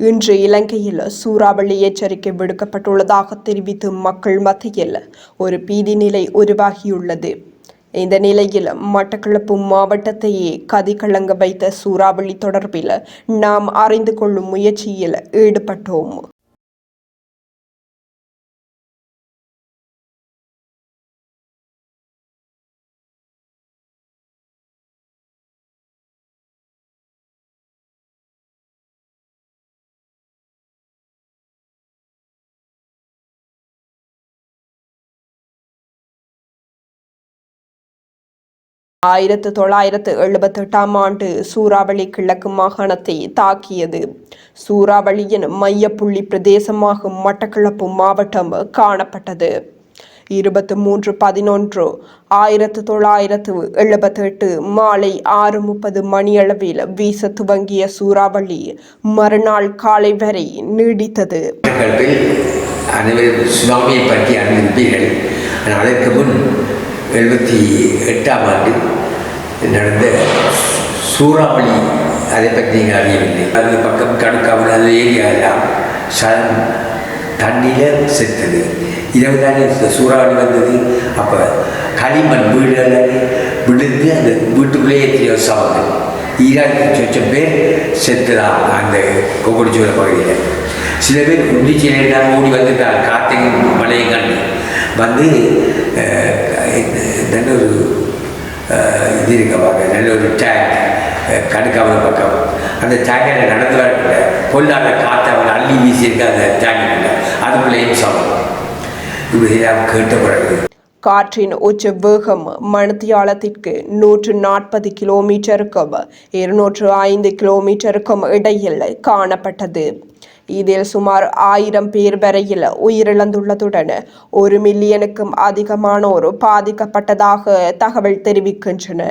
இன்று இலங்கையில் சூறாவளி எச்சரிக்கை விடுக்கப்பட்டுள்ளதாக தெரிவித்து மக்கள் மத்தியில் ஒரு பீதி நிலை உருவாகியுள்ளது. இந்த நிலையில் மட்டக்களப்பு மாவட்டத்தையே கதிகலங்க வைத்த சூறாவளி தொடர்பில் நாம் அறிந்து கொள்ளும் முயற்சியில் ஈடுபட்டோம். ஆயிரத்து தொள்ளாயிரத்து எழுபத்தெட்டாம் ஆண்டு சூறாவளி கிழக்கு மாகாணத்தை தாக்கியது. சூறாவளியின் மையப்புள்ளி பிரதேசமாகும் மட்டக்களப்பு மாவட்டம் காணப்பட்டது. இருபத்து மூன்று பதினொன்று ஆயிரத்து தொள்ளாயிரத்து எழுபத்தெட்டு மாலை ஆறு முப்பது மணியளவில் வீச துவங்கிய சூறாவளி மறுநாள் காலை வரை நீடித்தது. சுனாமியை பற்றி அறிந்திருப்பீர்கள். அதற்கு முன் எழுபத்தி எட்டாம் ஆண்டு நடந்த சூறாவளி அதை பற்றி நீங்கள் அறியவில்லை. அது பக்கம் கணக்காமல் அந்த ஏரியா எல்லாம் சலம் தண்ணியில் செத்தது. இரவு தானே சூறாவளி வந்தது. அப்போ களிமண் வீடுகள் விழுந்து அந்த வீட்டுக்குள்ளேயே எத்தனையோ சவங்கள் ஈராயிரத்தி சொச்சம் பேர் செத்துதான் அந்த கொக்கடிச்சூர பகுதியில். சில பேர் உள்ளிச்சிலேருந்து ஓடி வந்துட்டாங்க காற்றையும் மழையும் கண்டு வந்து அஹ், இந்த நல்ல ஒரு அஹ், இது இருக்க பார்க்க நல்ல ஒரு டேங்க் கடுக்காமல் பக்கம். அந்த டேங்கில் நடந்து வரக்குள்ள பொல்லாத காற்றை அவன் அள்ளி வீசியிருக்க அந்த டேங்குக்குள்ள அதுக்குள்ளேயும் சொல்லணும் இப்படி கேட்ட பிறகு காற்றின் உச்ச வேகம் மணித்தியாலத்திற்கு நூற்று நாற்பது கிலோமீட்டருக்கும் இருநூற்று ஐந்து கிலோமீட்டருக்கும் இடையில் காணப்பட்டது. இதில் சுமார் ஆயிரம் பேர் வரையில் உயிரிழந்துள்ளதுடன் ஒரு மில்லியனுக்கும் அதிகமானோர் பாதிக்கப்பட்டதாக தகவல் தெரிவிக்கின்றன.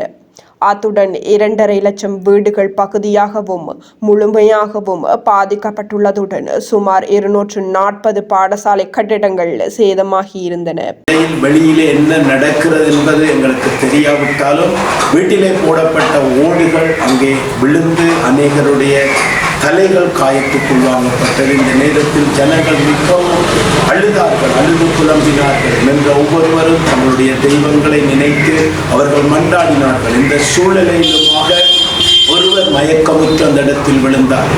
அத்துடன் இரண்டரை லட்சம் வீடுகள் பகுதியாகவும் முழுமையாகவும் பாதிக்கப்பட்டுள்ளதுடன் சுமார் இருநூற்று நாற்பது பாடசாலை கட்டிடங்கள் சேதமாகியிருந்தன இருந்தன. வெளியிலே என்ன நடக்கிறது என்பது எங்களுக்கு தெரியாவிட்டாலும் வீட்டிலே போடப்பட்ட ஓடுகள் அங்கே விழுந்து அநேகருடைய தலைகள் காயத்துக்குள்ளாகப்பட்டது. இந்த நேரத்தில் ஜனங்கள் மிகவும் அழுதார்கள் அழுது புலம்பினார்கள். என்ற ஒவ்வொருவரும் தங்களுடைய தெய்வங்களை நினைத்து அவர்கள் மன்றாடினார்கள். இந்த சூழ்நிலையிலுமாக ஒருவர் மயக்கமுற்று அந்த இடத்தில் விழுந்தார்.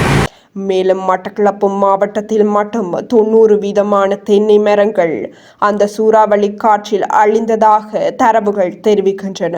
மேலும் மட்டக்களப்பு மாவட்டத்தில் மட்டும் தொண்ணூறு வீதமான தென்னை மரங்கள் அந்த சூறாவளி காற்றில் அழிந்ததாக தரவுகள் தெரிவிக்கின்றன.